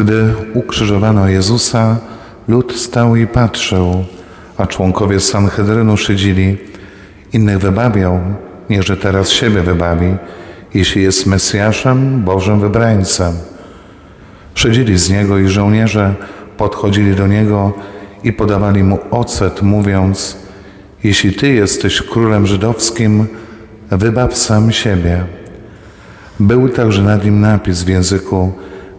Gdy ukrzyżowano Jezusa, lud stał i patrzył, a członkowie Sanhedrynu szydzili. Innych wybawiał, niechże teraz siebie wybawi, jeśli jest Mesjaszem, Bożym wybrańcem. Szydzili z niego i żołnierze podchodzili do niego i podawali mu ocet, mówiąc: Jeśli ty jesteś królem żydowskim, wybaw sam siebie. Był także nad nim napis w języku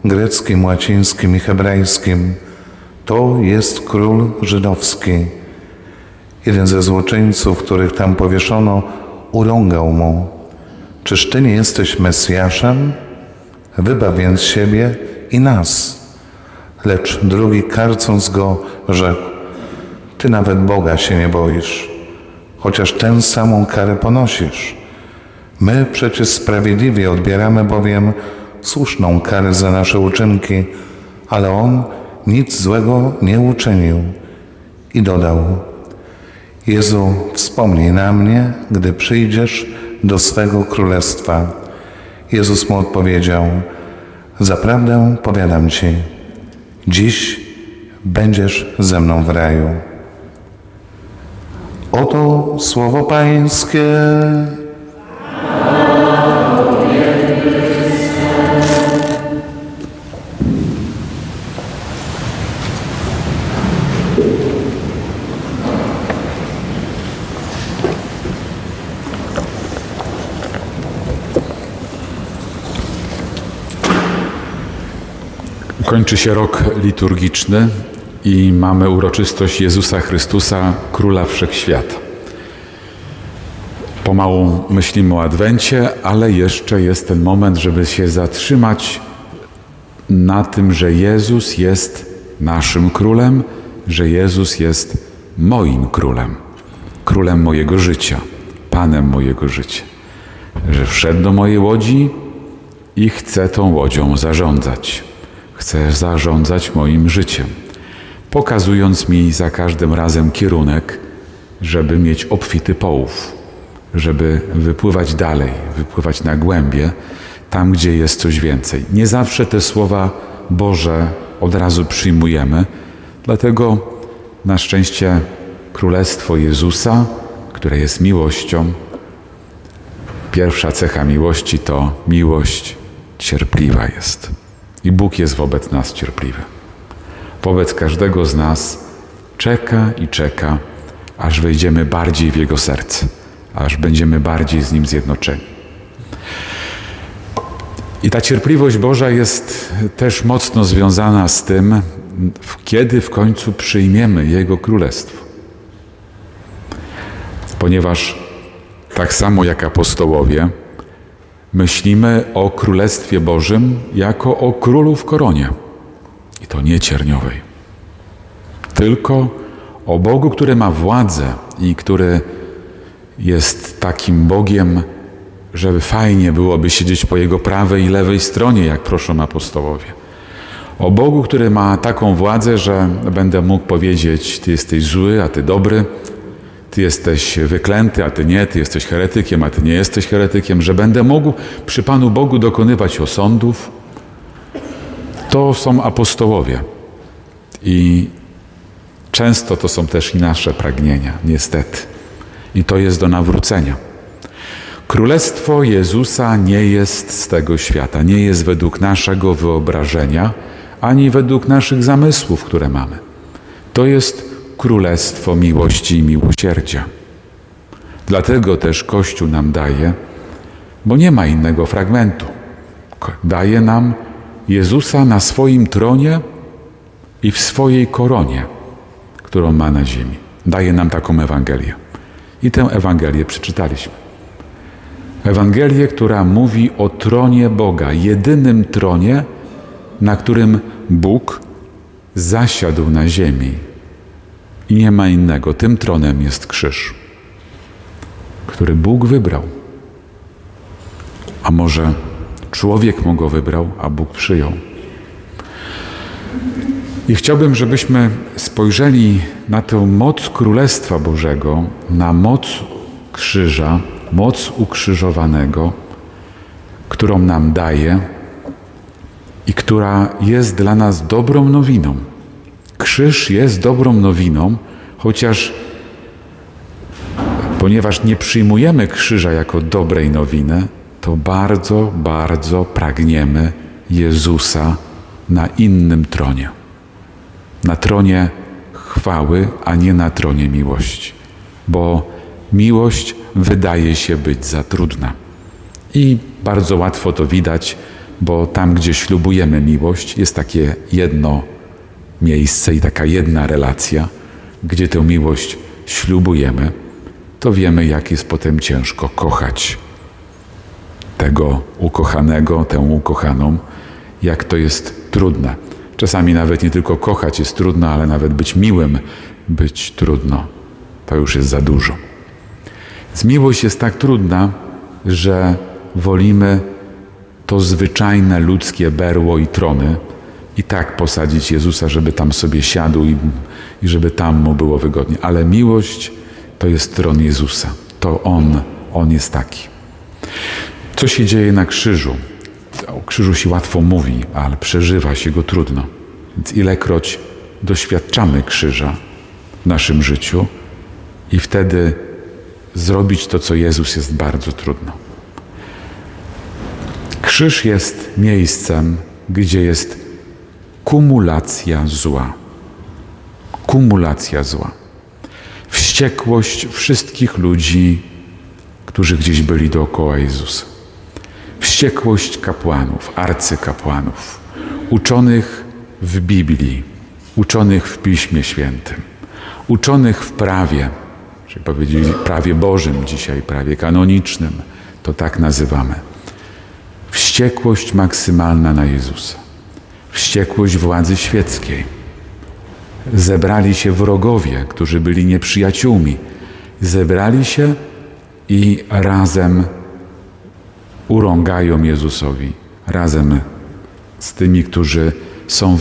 greckim, łacińskim i hebrajskim: To jest król żydowski. Jeden ze złoczyńców, których tam powieszono, urągał mu: Czyż ty nie jesteś Mesjaszem? Wybaw więc siebie i nas. Lecz drugi, karcąc go, rzekł: Ty nawet Boga się nie boisz, chociaż tę samą karę ponosisz. My przecież sprawiedliwie odbieramy bowiem słuszną karę za nasze uczynki, ale on nic złego nie uczynił. I dodał: Jezu, wspomnij na mnie, gdy przyjdziesz do swego królestwa. Jezus mu odpowiedział: Zaprawdę powiadam ci, dziś będziesz ze mną w raju. Oto słowo Pańskie. Kończy się rok liturgiczny i mamy uroczystość Jezusa Chrystusa, Króla Wszechświata. Pomału myślimy o Adwencie, ale jeszcze jest ten moment, żeby się zatrzymać na tym, że Jezus jest naszym królem, że Jezus jest moim królem, królem mojego życia, panem mojego życia. Że wszedł do mojej łodzi i chce tą łodzią zarządzać. Chce zarządzać moim życiem, pokazując mi za każdym razem kierunek, żeby mieć obfity połów, żeby wypływać dalej, wypływać na głębie, tam gdzie jest coś więcej. Nie zawsze te słowa Boże od razu przyjmujemy, dlatego na szczęście Królestwo Jezusa, które jest miłością, pierwsza cecha miłości to miłość cierpliwa jest. I Bóg jest wobec nas cierpliwy. Wobec każdego z nas czeka i czeka, aż wejdziemy bardziej w Jego serce, aż będziemy bardziej z Nim zjednoczeni. I ta cierpliwość Boża jest też mocno związana z tym, kiedy w końcu przyjmiemy Jego Królestwo. Ponieważ tak samo jak apostołowie, myślimy o Królestwie Bożym jako o królu w koronie. I to nie cierniowej. Tylko o Bogu, który ma władzę i który jest takim Bogiem, żeby fajnie byłoby siedzieć po Jego prawej i lewej stronie, jak proszą apostołowie. O Bogu, który ma taką władzę, że będę mógł powiedzieć: Ty jesteś zły, a Ty dobry, ty jesteś wyklęty, a ty nie, ty jesteś heretykiem, a ty nie jesteś heretykiem, że będę mógł przy Panu Bogu dokonywać osądów, to są apostołowie. I często to są też i nasze pragnienia, niestety. I to jest do nawrócenia. Królestwo Jezusa nie jest z tego świata, nie jest według naszego wyobrażenia, ani według naszych zamysłów, które mamy. To jest królestwo miłości i miłosierdzia. Dlatego też Kościół nam daje, bo nie ma innego fragmentu. Daje nam Jezusa na swoim tronie i w swojej koronie, którą ma na ziemi. Daje nam taką Ewangelię. I tę Ewangelię przeczytaliśmy. Ewangelię, która mówi o tronie Boga, jedynym tronie, na którym Bóg zasiadł na ziemi i nie ma innego. Tym tronem jest krzyż, który Bóg wybrał. A może człowiek mu go wybrał, a Bóg przyjął. I chciałbym, żebyśmy spojrzeli na tę moc Królestwa Bożego, na moc krzyża, moc ukrzyżowanego, którą nam daje i która jest dla nas dobrą nowiną. Krzyż jest dobrą nowiną, chociaż ponieważ nie przyjmujemy krzyża jako dobrej nowiny, to bardzo, bardzo pragniemy Jezusa na innym tronie. Na tronie chwały, a nie na tronie miłości. Bo miłość wydaje się być za trudna. I bardzo łatwo to widać, bo tam, gdzie ślubujemy miłość, jest takie jedno miejsce i taka jedna relacja, gdzie tę miłość ślubujemy, to wiemy, jak jest potem ciężko kochać tego ukochanego, tę ukochaną, jak to jest trudne. Czasami nawet nie tylko kochać jest trudno, ale nawet być miłym być trudno. To już jest za dużo. Więc miłość jest tak trudna, że wolimy to zwyczajne ludzkie berło i trony i tak posadzić Jezusa, żeby tam sobie siadł i, i żeby tam mu było wygodnie. Ale miłość to jest tron Jezusa. To On, On jest taki. Co się dzieje na krzyżu? O krzyżu się łatwo mówi, ale przeżywa się go trudno. Więc ilekroć doświadczamy krzyża w naszym życiu i wtedy zrobić to, co Jezus jest bardzo trudno. Krzyż jest miejscem, gdzie jest kumulacja zła. Kumulacja zła. Wściekłość wszystkich ludzi, którzy gdzieś byli dookoła Jezusa. Wściekłość kapłanów, arcykapłanów, uczonych w Biblii, uczonych w Piśmie Świętym, uczonych w prawie, czyli powiedzieli prawie Bożym dzisiaj, prawie kanonicznym, to tak nazywamy. Wściekłość maksymalna na Jezusa. Wściekłość władzy świeckiej. Zebrali się wrogowie, którzy byli nieprzyjaciółmi. Zebrali się i razem urągają Jezusowi, razem z tymi, którzy są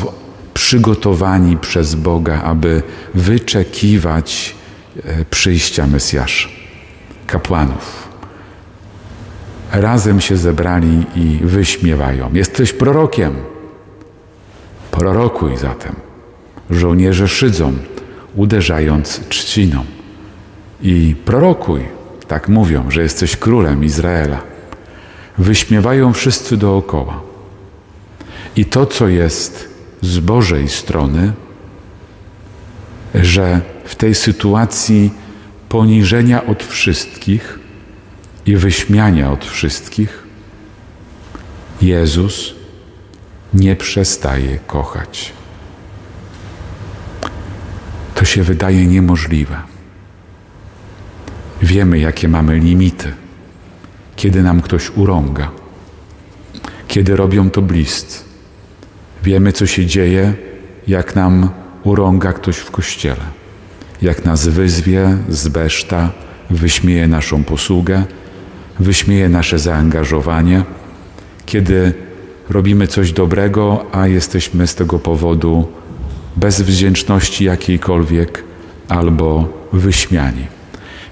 przygotowani przez Boga, aby wyczekiwać e, przyjścia Mesjasza, kapłanów. Razem się zebrali i wyśmiewają. Jesteś prorokiem. Prorokuj zatem. Żołnierze szydzą, uderzając trzciną. I prorokuj, tak mówią, że jesteś królem Izraela. Wyśmiewają wszyscy dookoła. I to, co jest z Bożej strony, że w tej sytuacji poniżenia od wszystkich i wyśmiania od wszystkich, Jezus nie przestaje kochać. To się wydaje niemożliwe. Wiemy, jakie mamy limity, kiedy nam ktoś urąga, kiedy robią to bliscy. Wiemy, co się dzieje, jak nam urąga ktoś w kościele, jak nas wyzwie, zbeszta, wyśmieje naszą posługę, wyśmieje nasze zaangażowanie, kiedy robimy coś dobrego, a jesteśmy z tego powodu bez wdzięczności jakiejkolwiek albo wyśmiani.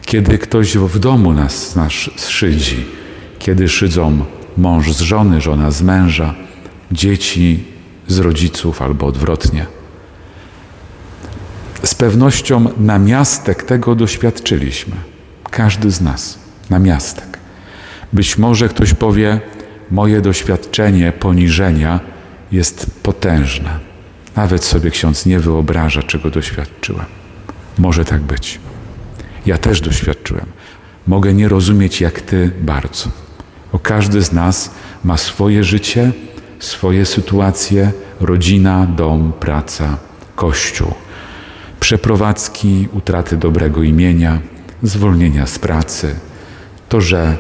Kiedy ktoś w domu nas, nas szydzi, kiedy szydzą mąż z żony, żona z męża, dzieci z rodziców albo odwrotnie. Z pewnością namiastek tego doświadczyliśmy. Każdy z nas. Namiastek. Być może ktoś powie, moje doświadczenie poniżenia jest potężne. Nawet sobie ksiądz nie wyobraża, czego doświadczyłem. Może tak być. Ja też doświadczyłem. Mogę nie rozumieć jak ty bardzo. Bo każdy z nas ma swoje życie, swoje sytuacje, rodzina, dom, praca, kościół. Przeprowadzki, utraty dobrego imienia, zwolnienia z pracy, to, że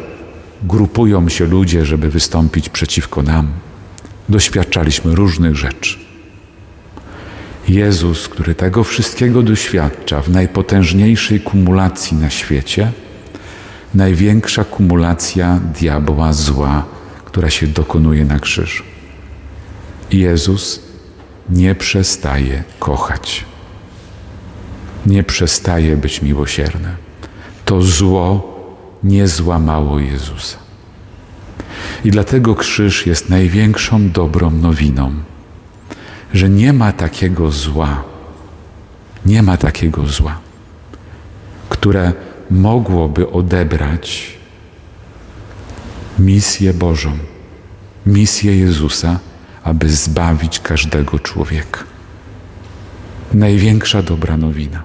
grupują się ludzie, żeby wystąpić przeciwko nam. Doświadczaliśmy różnych rzeczy. Jezus, który tego wszystkiego doświadcza w najpotężniejszej kumulacji na świecie, największa kumulacja diabła, zła, która się dokonuje na krzyżu. Jezus nie przestaje kochać. Nie przestaje być miłosierny. To zło nie złamało Jezusa. I dlatego krzyż jest największą dobrą nowiną, że nie ma takiego zła, nie ma takiego zła, które mogłoby odebrać misję Bożą, misję Jezusa, aby zbawić każdego człowieka. Największa dobra nowina.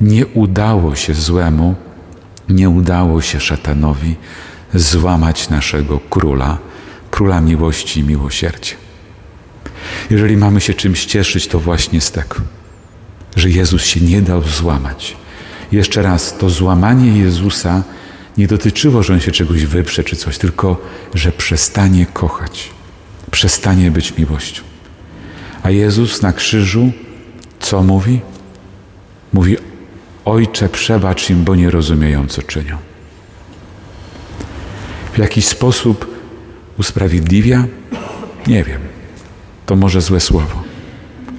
Nie udało się złemu, nie udało się szatanowi złamać naszego króla, króla miłości i miłosierdzia. Jeżeli mamy się czymś cieszyć, to właśnie z tego, że Jezus się nie dał złamać. Jeszcze raz, to złamanie Jezusa nie dotyczyło, że on się czegoś wyprze czy coś, tylko że przestanie kochać, przestanie być miłością. A Jezus na krzyżu co mówi? Mówi: Ojcze, przebacz im, bo nie rozumieją, co czynią. W jakiś sposób usprawiedliwia? Nie wiem. To może złe słowo.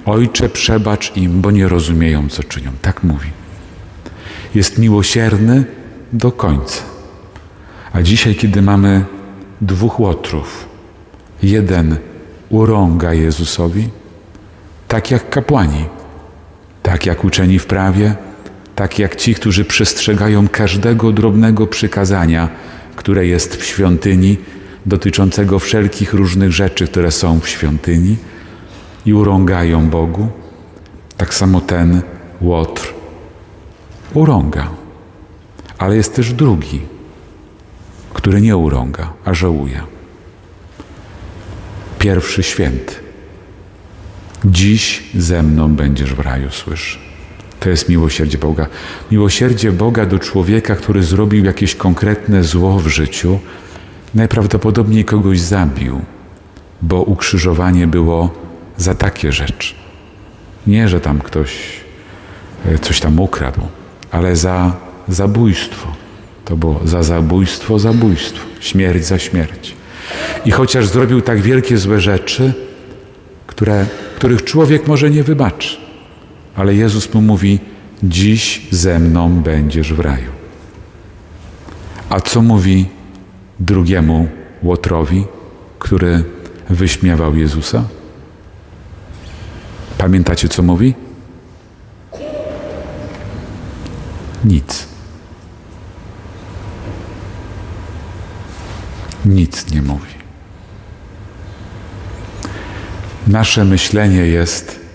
Ojcze, przebacz im, bo nie rozumieją, co czynią. Tak mówi. Jest miłosierny do końca. A dzisiaj, kiedy mamy dwóch łotrów, jeden urąga Jezusowi, tak jak kapłani, tak jak uczeni w prawie, tak jak ci, którzy przestrzegają każdego drobnego przykazania, które jest w świątyni, dotyczącego wszelkich różnych rzeczy, które są w świątyni i urągają Bogu, tak samo ten łotr urąga. Ale jest też drugi, który nie urąga, a żałuje. Pierwszy święty. Dziś ze mną będziesz w raju, słyszy. To jest miłosierdzie Boga. Miłosierdzie Boga do człowieka, który zrobił jakieś konkretne zło w życiu, najprawdopodobniej kogoś zabił, bo ukrzyżowanie było za takie rzeczy. Nie, że tam ktoś e, coś tam ukradł, ale za zabójstwo. To było za zabójstwo, zabójstwo, śmierć za śmierć. I chociaż zrobił tak wielkie złe rzeczy, które, których człowiek może nie wybaczy, ale Jezus mu mówi: Dziś ze mną będziesz w raju. A co mówi drugiemu łotrowi, który wyśmiewał Jezusa? Pamiętacie, co mówi? Nic. Nic nie mówi. Nasze myślenie jest,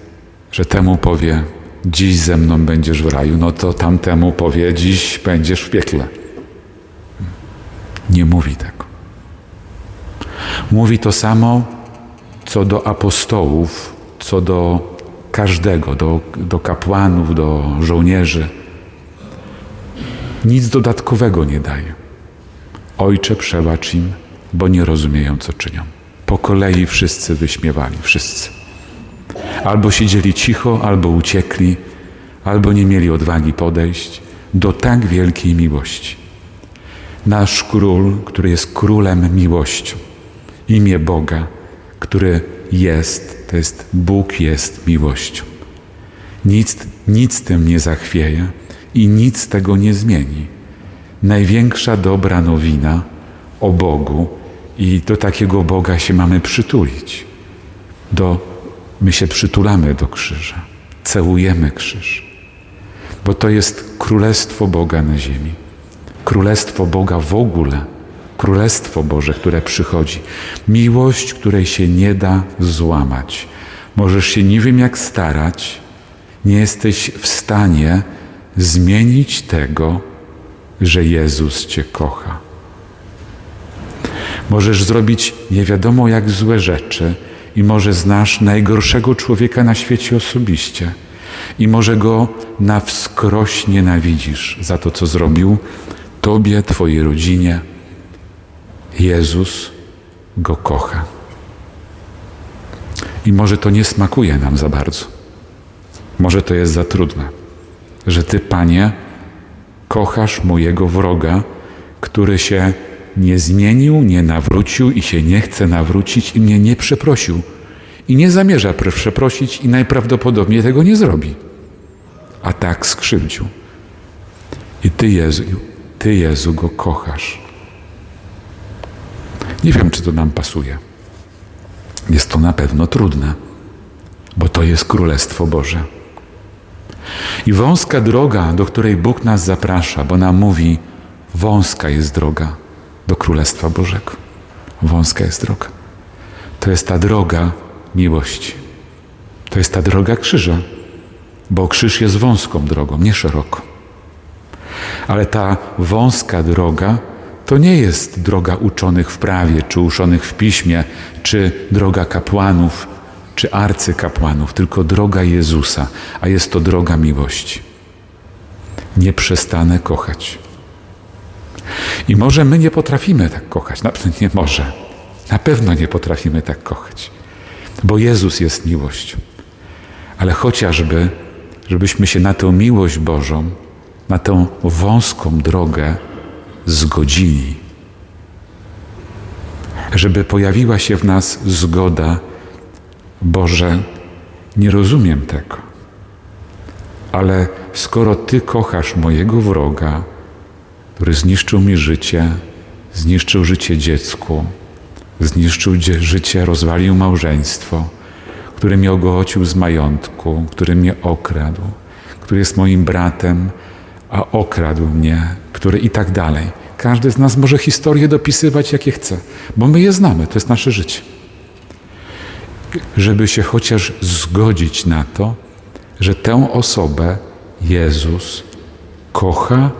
że temu powie, dziś ze mną będziesz w raju, no to tamtemu powie, dziś będziesz w piekle. Nie mówi tego. Mówi to samo, co do apostołów, co do każdego, do, do kapłanów, do żołnierzy. Nic dodatkowego nie daje. Ojcze, przebacz im, bo nie rozumieją, co czynią. Po kolei wszyscy wyśmiewali, wszyscy. Albo siedzieli cicho, albo uciekli, albo nie mieli odwagi podejść do tak wielkiej miłości. Nasz król, który jest królem miłością, imię Boga, który jest, to jest Bóg jest miłością. Nic, nic tym nie zachwieje i nic tego nie zmieni. Największa dobra nowina o Bogu i do takiego Boga się mamy przytulić. Do, my się przytulamy do krzyża, całujemy krzyż, bo to jest królestwo Boga na ziemi. Królestwo Boga w ogóle, Królestwo Boże, które przychodzi. Miłość, której się nie da złamać. Możesz się nie wiem jak starać, nie jesteś w stanie zmienić tego, że Jezus Cię kocha. Możesz zrobić nie wiadomo jak złe rzeczy i może znasz najgorszego człowieka na świecie osobiście i może go na wskroś nienawidzisz za to, co zrobił Tobie, Twojej rodzinie. Jezus go kocha. I może to nie smakuje nam za bardzo. Może to jest za trudne, że Ty, Panie, kochasz mojego wroga, który się nie zmienił, nie nawrócił i się nie chce nawrócić i mnie nie przeprosił. I nie zamierza przeprosić i najprawdopodobniej tego nie zrobi. A tak skrzywdził. I Ty, Jezu, Ty, Jezu, go kochasz. Nie wiem, czy to nam pasuje. Jest to na pewno trudne, bo to jest Królestwo Boże. I wąska droga, do której Bóg nas zaprasza, bo nam mówi, wąska jest droga do Królestwa Bożego. Wąska jest droga. To jest ta droga miłości. To jest ta droga krzyża, bo krzyż jest wąską drogą, nie szeroką. Ale ta wąska droga to nie jest droga uczonych w prawie, czy uczonych w piśmie, czy droga kapłanów, czy arcykapłanów, tylko droga Jezusa, a jest to droga miłości. Nie przestanę kochać. I może my nie potrafimy tak kochać, na pewno nie może. Na pewno nie potrafimy tak kochać, bo Jezus jest miłością. Ale chociażby, żebyśmy się na tę miłość Bożą, na tę wąską drogę zgodzili. Żeby pojawiła się w nas zgoda, Boże, nie rozumiem tego, ale skoro Ty kochasz mojego wroga, który zniszczył mi życie, zniszczył życie dziecku, zniszczył życie, rozwalił małżeństwo, który mnie ogołocił z majątku, który mnie okradł, który jest moim bratem, a okradł mnie, który i tak dalej. Każdy z nas może historię dopisywać, jakie chce, bo my je znamy, to jest nasze życie. Żeby się chociaż zgodzić na to, że tę osobę Jezus kocha,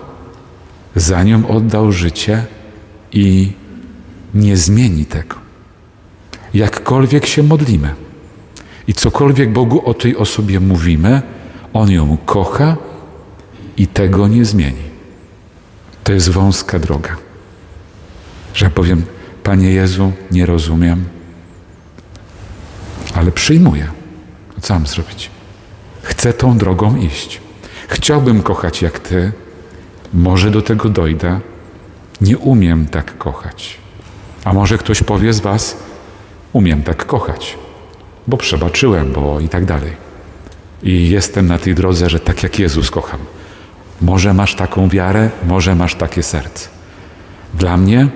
za nią oddał życie i nie zmieni tego. Jakkolwiek się modlimy i cokolwiek Bogu o tej osobie mówimy, On ją kocha i tego nie zmieni. To jest wąska droga. Że ja powiem, Panie Jezu, nie rozumiem, ale przyjmuję. Co mam zrobić? Chcę tą drogą iść. Chciałbym kochać jak Ty, może do tego dojdę. Nie umiem tak kochać. A może ktoś powie z Was, umiem tak kochać, bo przebaczyłem, bo i tak dalej. I jestem na tej drodze, że tak jak Jezus kocham. Może masz taką wiarę, może masz takie serce. Dla mnie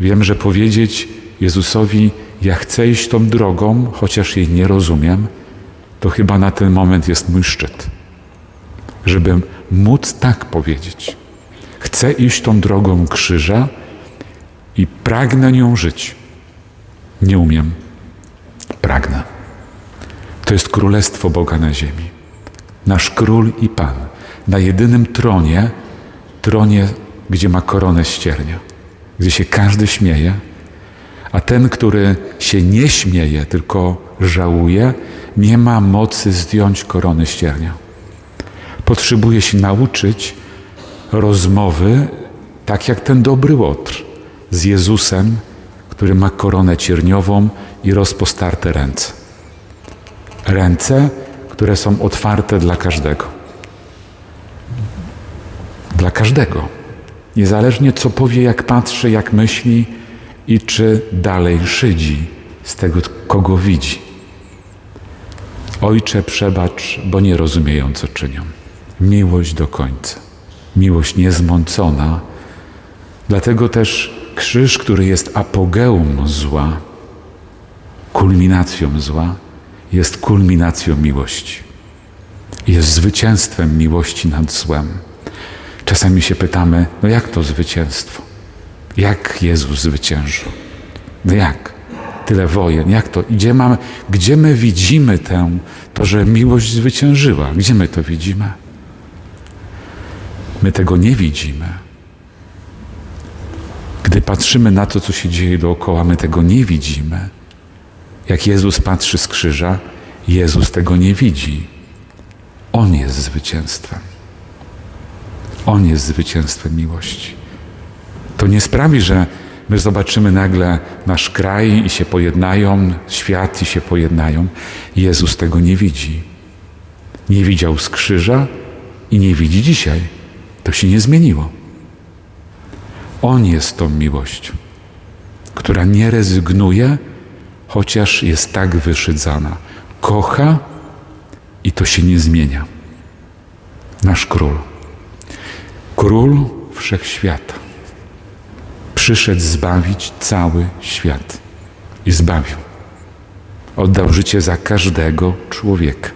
wiem, że powiedzieć Jezusowi, ja chcę iść tą drogą, chociaż jej nie rozumiem, to chyba na ten moment jest mój szczyt. Żeby móc tak powiedzieć. Chcę iść tą drogą krzyża i pragnę nią żyć. Nie umiem. Pragnę. To jest królestwo Boga na ziemi. Nasz król i Pan na jedynym tronie, tronie, gdzie ma koronę ściernia, gdzie się każdy śmieje, a ten, który się nie śmieje, tylko żałuje, nie ma mocy zdjąć korony ściernia. Potrzebuje się nauczyć rozmowy, tak jak ten dobry łotr z Jezusem, który ma koronę cierniową i rozpostarte ręce. Ręce, które są otwarte dla każdego. Dla każdego. Niezależnie co powie, jak patrzy, jak myśli i czy dalej szydzi z tego, kogo widzi. Ojcze, przebacz, bo nie rozumieją, co czynią. Miłość do końca. Miłość niezmącona. Dlatego też krzyż, który jest apogeum zła, kulminacją zła, jest kulminacją miłości. Jest zwycięstwem miłości nad złem. Czasami się pytamy, no jak to zwycięstwo? Jak Jezus zwyciężył? No jak? Tyle wojen, jak to? Gdzie, mamy, gdzie my widzimy tę, to, że miłość zwyciężyła? Gdzie my to widzimy? My tego nie widzimy. Gdy patrzymy na to, co się dzieje dookoła, my tego nie widzimy. Jak Jezus patrzy z krzyża, Jezus tego nie widzi. On jest zwycięstwem. On jest zwycięstwem miłości. To nie sprawi, że my zobaczymy nagle nasz kraj i się pojednają, świat i się pojednają. Jezus tego nie widzi. Nie widział z krzyża i nie widzi dzisiaj. To się nie zmieniło. On jest tą miłością, która nie rezygnuje, chociaż jest tak wyszydzana. Kocha i to się nie zmienia. Nasz król. Król wszechświata. przyszedł zbawić cały świat. I zbawił. Oddał życie za każdego człowieka.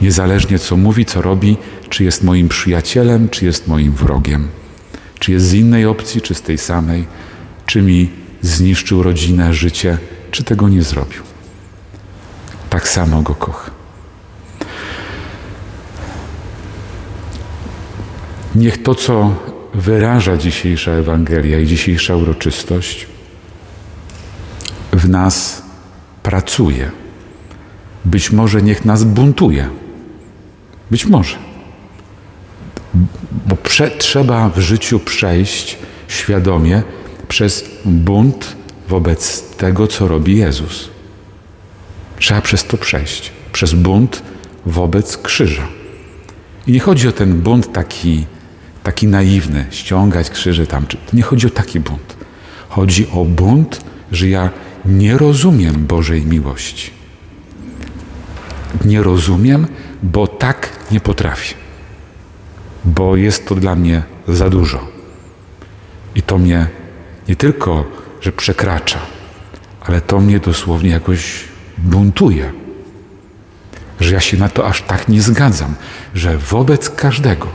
Niezależnie co mówi, co robi, czy jest moim przyjacielem, czy jest moim wrogiem. Czy jest z innej opcji, czy z tej samej, czy mi zniszczył rodzinę, życie, czy tego nie zrobił. Tak samo go kocha. Niech to, co wyraża dzisiejsza Ewangelia i dzisiejsza uroczystość, w nas pracuje. Być może niech nas buntuje. Być może. Bo prze, trzeba w życiu przejść świadomie przez bunt wobec tego, co robi Jezus. Trzeba przez to przejść. Przez bunt wobec krzyża. I nie chodzi o ten bunt taki, taki naiwny, ściągać krzyże tam. Nie chodzi o taki bunt. Chodzi o bunt, że ja nie rozumiem Bożej miłości. Nie rozumiem, bo tak nie potrafię. Bo jest to dla mnie za dużo. I to mnie nie tylko, że przekracza, ale to mnie dosłownie jakoś buntuje. Że ja się na to aż tak nie zgadzam, że wobec każdego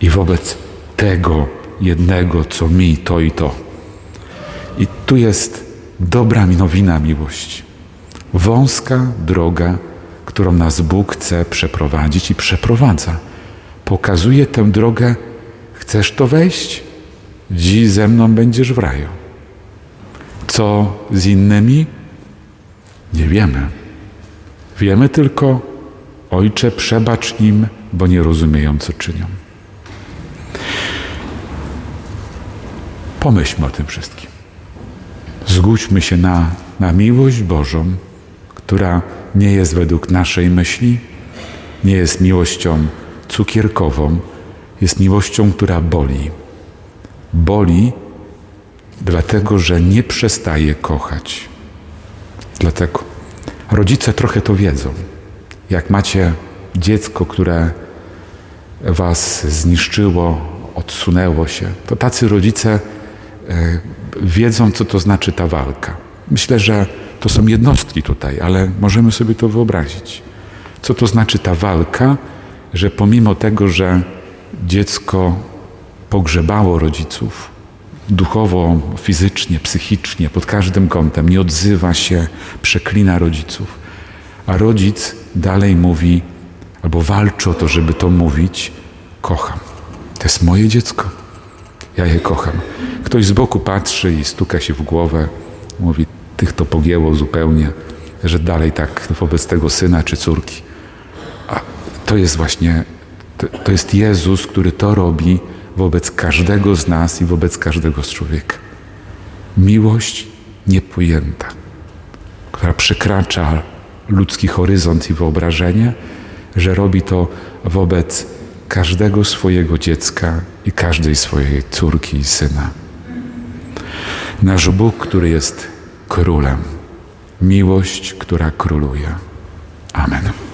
i wobec tego jednego, co mi to i to. I tu jest dobra nowina miłości. Wąska droga, którą nas Bóg chce przeprowadzić i przeprowadza. Pokazuje tę drogę. Chcesz to wejść? Dziś ze mną będziesz w raju. Co z innymi? Nie wiemy. Wiemy tylko, Ojcze, przebacz im, bo nie rozumieją, co czynią. Pomyślmy o tym wszystkim. Zgódźmy się na, na miłość Bożą, która nie jest według naszej myśli, nie jest miłością cukierkową, jest miłością, która boli. Boli, dlatego że nie przestaje kochać. Dlatego rodzice trochę to wiedzą. Jak macie dziecko, które was zniszczyło, odsunęło się, to tacy rodzice e, wiedzą, co to znaczy ta walka. Myślę, że to są jednostki tutaj, ale możemy sobie to wyobrazić. Co to znaczy ta walka, że pomimo tego, że dziecko pogrzebało rodziców duchowo, fizycznie, psychicznie, pod każdym kątem, nie odzywa się, przeklina rodziców, a rodzic dalej mówi, albo walczy o to, żeby to mówić, kocham. To jest moje dziecko. Ja je kocham. Ktoś z boku patrzy i stuka się w głowę, mówi, tych to pogięło zupełnie, że dalej tak wobec tego syna czy córki. A to jest właśnie, to, to jest Jezus, który to robi wobec każdego z nas i wobec każdego z człowieka. Miłość niepojęta, która przekracza ludzki horyzont i wyobrażenie, że robi to wobec każdego swojego dziecka i każdej swojej córki i syna. Nasz Bóg, który jest królem, miłość, która króluje. Amen.